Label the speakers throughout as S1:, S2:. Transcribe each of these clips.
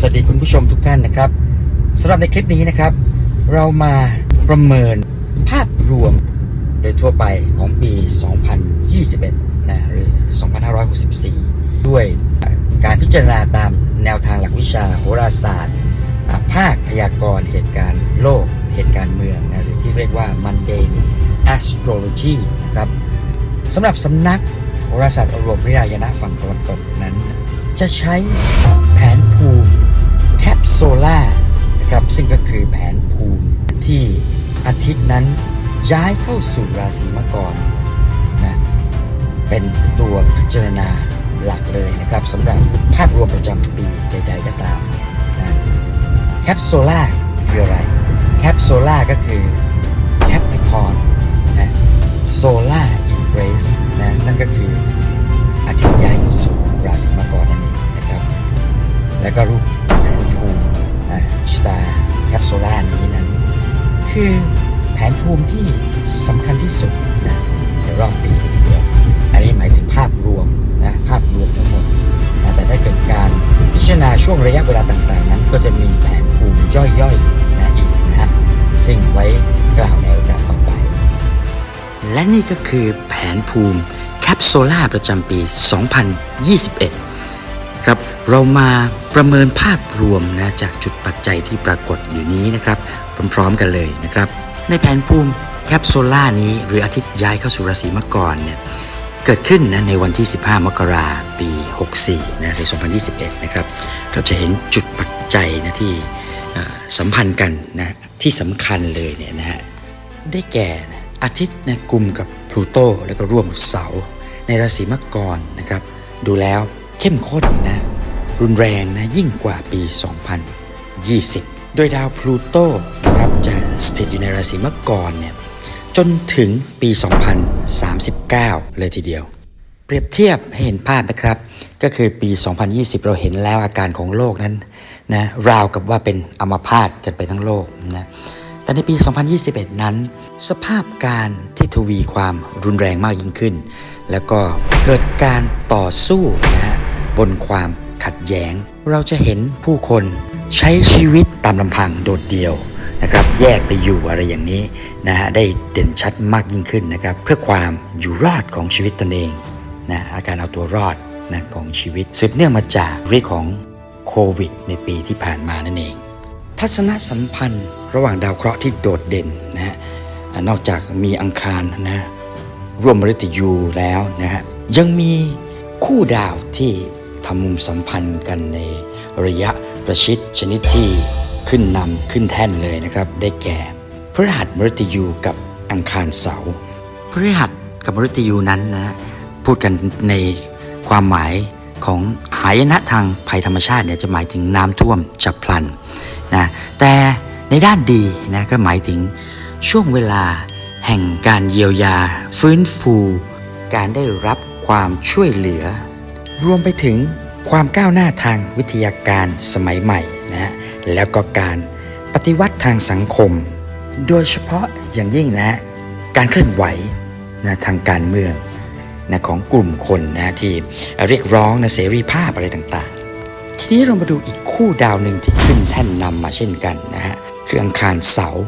S1: สวัสดีคุณผู้ชมทุกท่านนะครับสำหรับในคลิปนี้นะครับ เรามาประเมินภาพรวมโดยทั่วไปของปี 2021 นะหรือ 2564 ด้วยการพิจารณาตามแนวทางหลักวิชาโหราศาสตร์ ภาคพยากรณ์เหตุการณ์โลก เหตุการณ์เมืองนะหรือที่เรียกว่า mundane astrology นะครับสำหรับสำนักโหราศาสตร์อรวมวิรายณะฝั่งตะวันตกนั้น จะใช้แผนภูมิ แคปโซล่านะครับซึ่งก็คือแผนภูมิที่อาทิตย์นั้นย้ายเข้าสู่ราศีมังกรนะเป็นตัวพิจารณาหลักเลยนะครับสำหรับภาพรวมประจำปีใด ๆ ก็ตามนะแคปโซล่าคืออะไร แคปโซล่าก็คือแคปริคอนนะโซล่าอินเกรสนะนั่นก็คืออาทิตย์ย้ายเข้าสู่ราศีมังกรนั่นเองนะครับ แล้วก็รูป ชตาแคปโซล่านี้นั้น คือแผนภูมิที่สำคัญที่สุดนะในรอบปีทีเดียว อันนี้หมายถึงภาพรวมนะภาพรวมทั้งหมดนะแต่ถ้าเกิดการพิจารณาช่วงระยะเวลาต่างๆ นั้น ก็จะมีแผนภูมิย่อยๆนะอีกนะฮะซึ่งไว้กล่าวในโอกาสต่อไป และนี่ก็คือแผนภูมิแคปโซล่าประจำปี 2021 ครับ เรามาประเมินภาพรวมนะจากจุดปัจจัยที่ปรากฏอยู่นี้นะครับพร้อมๆกันเลยนะครับ ในแผนภูมิแคปโซล่านี้หรืออาทิตย์ย้ายเข้าสู่ราศีมังกรเนี่ยเกิดขึ้นนะในวันที่ 15 มกราปี 64นะหรือ 2021 นะครับ เราจะเห็นจุดปัจจัยนะที่สัมพันธ์กันนะที่สำคัญเลยเนี่ยนะฮะได้แก่นะอาทิตย์นะกลุ่มกับพลูโตแล้วก็ร่วมกับเสาในราศีมังกรนะครับ ดูแล้ว เข้มข้นนะ รุนแรงนะยิ่งกว่าปี 2020 โดยดาวพลูโตครับจะสถิตอยู่ในราศีมังกรเนี่ยจนถึงปี 2039 เลยทีเดียว เปรียบเทียบให้เห็นภาพนะครับ ก็คือปี 2020 เราเห็นแล้วอาการของโลกนั้นนะราวกับว่าเป็นอัมพาตกันไปทั้งโลกนะแต่ในปี 2021 นั้น สภาพการที่ทวีความรุนแรงมากยิ่งขึ้น แล้วก็เกิดการต่อสู้นะฮะ บนความขัดแย้ง เราจะเห็นผู้คนใช้ชีวิตตามลำพังโดดเดี่ยวนะครับแยกไปอยู่อะไรอย่างนี้นะฮะได้เด่นชัดมากยิ่งขึ้นนะครับ เพื่อความอยู่รอดของชีวิตตนเองนะอาการเอาตัวรอดนะของชีวิตสืบเนื่องมาจากเรื่องของโควิด ในปีที่ผ่านมานั่นเอง ทัศนสัมพันธ์ระหว่างดาวเคราะห์ที่โดดเด่นนะฮะนอกจากมีอังคารนะร่วมมฤตยูแล้วนะฮะยังมีคู่ดาวที่ ทำมุมสัมพันธ์กันในระยะประชิดชนิดที่ขึ้นนำขึ้นแท่นเลยนะครับ ได้แก่พฤหัสมฤตยูกับอังคารเสาร์พฤหัสกับมฤตยูนั้นนะฮะพูดกันในความหมายของหายนะทางภัยธรรมชาติเนี่ยจะหมายถึงน้ำท่วมฉับพลันนะแต่ในด้านดีนะก็หมายถึงช่วงเวลาแห่งการเยียวยา ฟื้นฟู การได้รับความช่วยเหลือ รวมไปถึงความก้าวหน้าทางวิทยาการสมัยใหม่นะฮะแล้วก็การปฏิวัติทางสังคม โดยเฉพาะอย่างยิ่งนะฮะการเคลื่อนไหวนะทางการเมืองนะของกลุ่มคนนะที่เรียกร้องนะเสรีภาพอะไรต่างๆ ทีนี้เรามาดูอีกคู่ดาวหนึ่งที่ขึ้นแท่นนำมาเช่นกันนะฮะคืออังคารเสาร์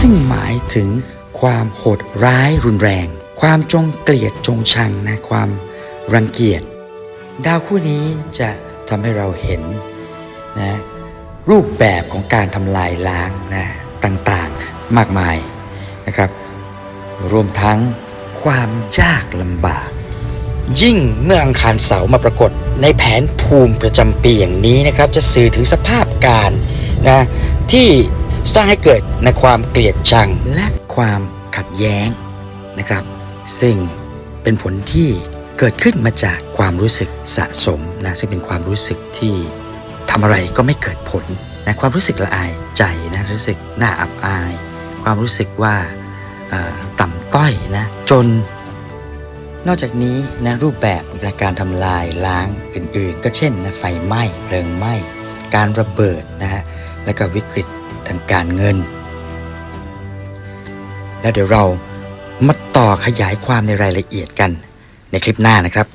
S1: ซึ่งหมายถึงความโหดร้ายรุนแรง ความจงเกลียดจงชังนะความรังเกียจ ดาวคู่นี้จะทำให้เราเห็นนะรูปแบบของการทำลายล้างนะต่างๆมากมายนะครับ รวมทั้งความยากลำบาก ยิ่งเมื่ออังคารเสาร์มาปรากฏในแผนภูมิประจำปีอย่างนี้นะครับ จะสื่อถึงสภาพการนะที่สร้างให้เกิดในความเกลียดชังและความขัดแย้งนะครับ ซึ่งเป็นผลที่ เกิดขึ้นมาจากความรู้สึกสะสมนะซึ่งเป็นความรู้สึกที่ทำอะไรก็ไม่เกิดผลนะความรู้สึกละอายใจนะรู้สึกหน่าอับอาย ความรู้สึกว่าต่ำต้อยนะจน นอกจากนี้นะรูปแบบการทำลายล้างอื่นๆ ก็เช่นนะไฟไหม้เพลิงไหม้การระเบิดนะฮะและก็วิกฤตทางการเงิน แล้วเดี๋ยวเรามาต่อขยายความในรายละเอียดกัน ในคลิปหน้านะครับ